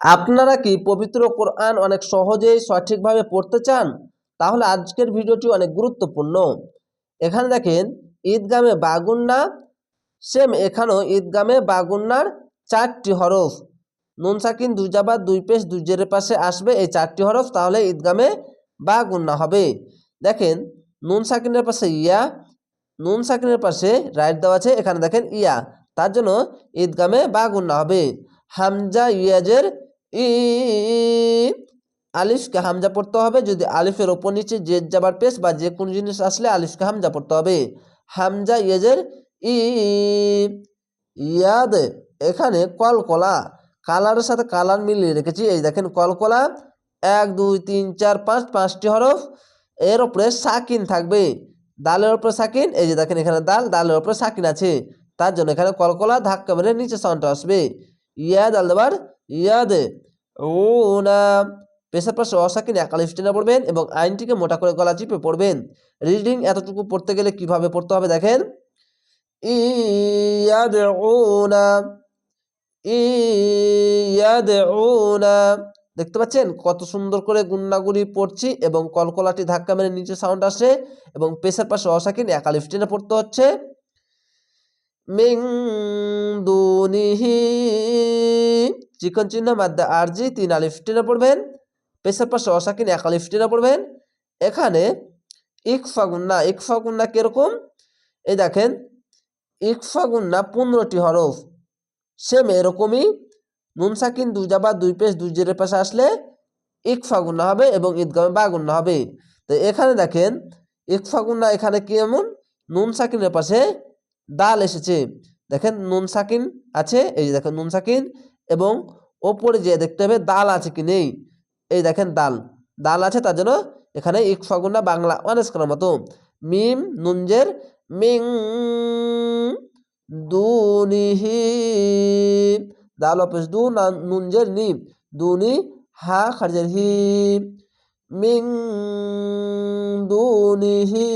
আপনারা কি পবিত্র কোরআন অনেক সহজেই সঠিকভাবে পড়তে চান? তাহলে আজকের ভিডিওটি অনেক গুরুত্বপূর্ণ। এখানে দেখেন, ঈদগামে বাগুন্না, সেম এখানেও ঈদগামে বাগুন্নার চারটি হরফ। নুন, সাকিন, দুই দুই পেশ, দুই পাশে আসবে এই চারটি হরফ, তাহলে ঈদগামে বাগুন্না হবে। দেখেন, নুন, সাকিনের পাশে ইয়া, নুন, সাকিনের পাশে রাইট দেওয়া আছে, এখানে দেখেন ইয়া। তার জন্য ঈদগামে বাগুন্না হবে। হামজা, ইয়াজের ই আলিফকে হামজা পড়তে হবে। যদি আলিফের ওপর নিচে জেদ যাবার পেশ বা যে কোনো জিনিস আসলে আলিফকে হামজা পড়তে হবে। হামজা ইয়েজের ই ইয়াদ, এখানে কলকলা কালারের সাথে কালার মিলিয়ে রেখেছি। এই দেখেন কলকলা এক, দুই, তিন, চার, পাঁচ, পাঁচটি হরফ। এর ওপরে সাকিন থাকবে। দালের ওপরে সাকিন। এই যে দেখেন এখানে দাল, দালের ওপরে সাকিন আছে। তার জন্য এখানে কলকলা ধাক্কা মেরে নিচে সাউন্ডটা আসবে। ইয়াদ আল দেবার ইয়াদ ও না পেশার পাশে অসাকিন একাল স্টেনে পড়বেন এবং আইনটিকে মোটা করে গলা চিপে পড়বেন। রিডিং এতটুকু পড়তে গেলে কীভাবে পড়তে হবে দেখেন। ইয়াদ ও না ইয়াদউনা। দেখতে পাচ্ছেন? কত সুন্দর করে গুন্নাগুড়ি পড়ছি এবং কলকলাটি ধাক্কা মেরে নিচে সাউন্ড আসে এবং পেশার পাশে অসাকিন একালিফ টেনে পড়তে হচ্ছে। মিং দুনিহি চিকন চিহ্ন মাদ্দা আরজি তিন আলিফ, টেনে পড়বেন। পেশার পাশে অসাকিন একালিফ টেনে পড়বেন। এখানে ইকফা গুন্না ইকফা গুন্না কীরকম? এই দেখেন ইকফা গুন্না পনেরোটি হরফ। সেম এরকমই, নুন, সাকিন, দুই জাবা, দুই পেশ, দুই জেরের পাশে আসলে ইকফা গুন্না হবে এবং ঈদগামে বা গুন্না হবে। তো এখানে দেখেন ইকফা গুন্না এখানে কি এমন নুন, সাকিনের পাশে দাল এসেছে। দেখেন, নুন, সাকিন আছে, এই যে দেখেন, নুন, সাকিন এবং ওপরে যে দেখতে হবে দাল আছে কি নেই? এই দেখেন দাল। দাল আছে তার জন্য এখানে ইকফা গুন্না বাংলা অনেস করার মতো। মিম, নুনজের, মিং দুনিহি দাল অপেস দু নুনজের নি দুনি, হা, খারজের হি মিং দুনিহি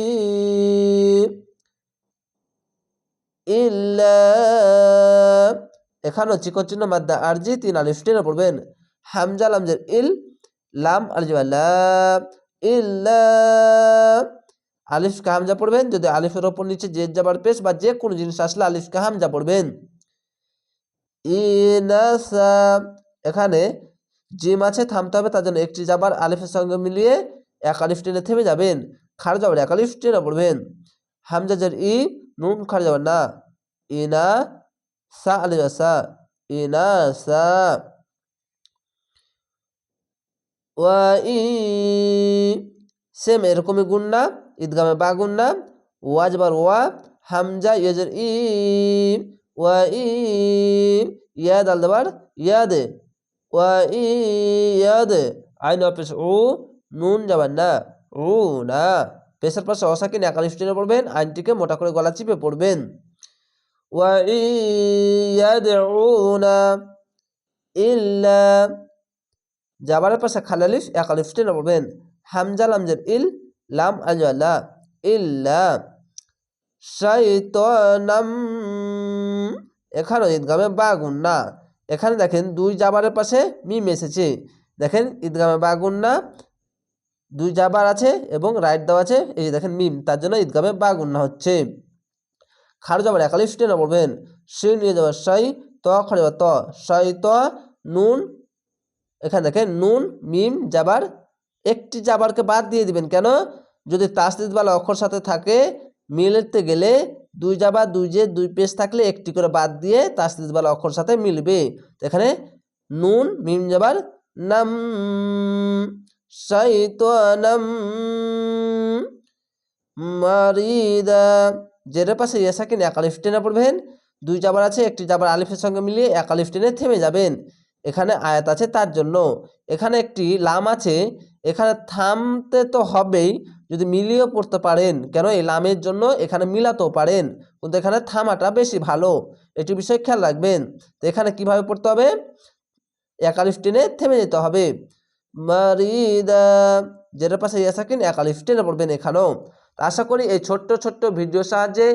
ইল্লা এখানেও চিকন চিহ্ন মাদ্দা আরজি তিন আলিফ টেনে পড়বেন। হামজা লামজের ইল, লাম আলিফ ইল্লা, আলিফকে পড়বেন। যদি আলিফের ওপর নিচে জেদ যাবার পেশ বা যে কোনো জিনিস আসলে আলিফকে হামজা পড়বেন। এখানে জিম আছে, থামতে হবে, তার জন্য একটি যাবার আলিফের সঙ্গে মিলিয়ে এক আলিফ টেনে থেমে যাবেন। খার যাবার এক আলিফ টেনে পড়বেন। হামজা জের ই, নুন খার যাবার না। ইনা সা আলিফ সা ইনা সা ওয়া ই সেম এরকমই গুন্না ঈদগামে বা গুন্না ওয়াজ বার ওয়া হামজা ইয়েজের ই ওয়া ই ইয়াদ আল দাবার ইয়াদে ওয়া ই ইয়াদে আইন অফিস ও নুন যাবার না ও না পেশার পাশে অসাকিন একালিশ টেনে পড়বেন আইনটিকে মোটা করে গলা চিপে পড়বেন ইল্লা জাবারের পাশে খালালিফ একালিফ টেনে পড়বেন হামজা লামজের ইল লাম আল্লাহ ইল্লা শাইতানাম এখানে ঈদগামে বাগুন না। এখানে দেখেন দুই জাবারের পাশে মিম এসেছে। দেখেন ঈদগামে বাগুন না, দুই জাবার আছে এবং রাইট দেওয়া আছে। এই দেখেন মিম, তার জন্য ঈদগামে বাগুন না হচ্ছে। খার যাবার একালিফ টেনে পড়বেন সে নিয়ে যাবার সাই ত, খাড়ে ত। সাই ত, নুন, এখানে দেখেন নুন, মিম, জাবার। একটি জাবারকে বাদ দিয়ে দিবেন কেন? যদি তাসদিদওয়ালা অক্ষর সাথে থাকে, মিলতে গেলে দুই জাবার, দুই যে দুই পেজ থাকলে একটি করে বাদ দিয়ে তাসদিদওয়ালা অক্ষর সাথে মিলবে। এখানে নুন, মিম, জাবার, নাম শাইতানাম মারিদা। জেরের পাশে ইয়াসাকিন এক আলিফ টেনে পড়বেন। দুই জাবার আছে, একটি জাবার আলিফের সঙ্গে মিলিয়ে এক আলিফ টেনে থেমে যাবেন। এখানে আয়াত আছে তার জন্য। এখানে একটি লাম আছে। এখানে থামতে তো হবেই, যদি মিলিয়েও পড়তে পারেন। কেন? এই লামের জন্য এখানে মিলাতেও পারেন। কিন্তু এখানে থামাটা বেশি ভালো। এটি বিষয়ে খেয়াল রাখবেন। তো এখানে কীভাবে পড়তে হবে? একালিফ টেনে থেমে যেতে হবে। মারিদা। যেটার পাশে ইয়া থাকেন একালিফ টেনে পড়বেন এখানেও। আশা করি এই ছোট্ট ছোট্ট ভিডিও সাহায্যে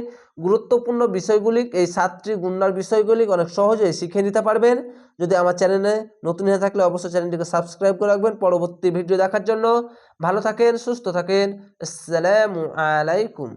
গুরুত্বপূর্ণ বিষয়গুলি, এই সাতটি গুন্ডার বিষয়গুলি অনেক সহজেই শিখে নিতে পারবেন। যদি আমার চ্যানেলে নতুন হয়ে থাকলে অবশ্যই চ্যানেলটিকে সাবস্ক্রাইব করে রাখবেন। পরবর্তী ভিডিও দেখার জন্য ভালো থাকেন, সুস্থ থাকেন। আসসালামু আলাইকুম।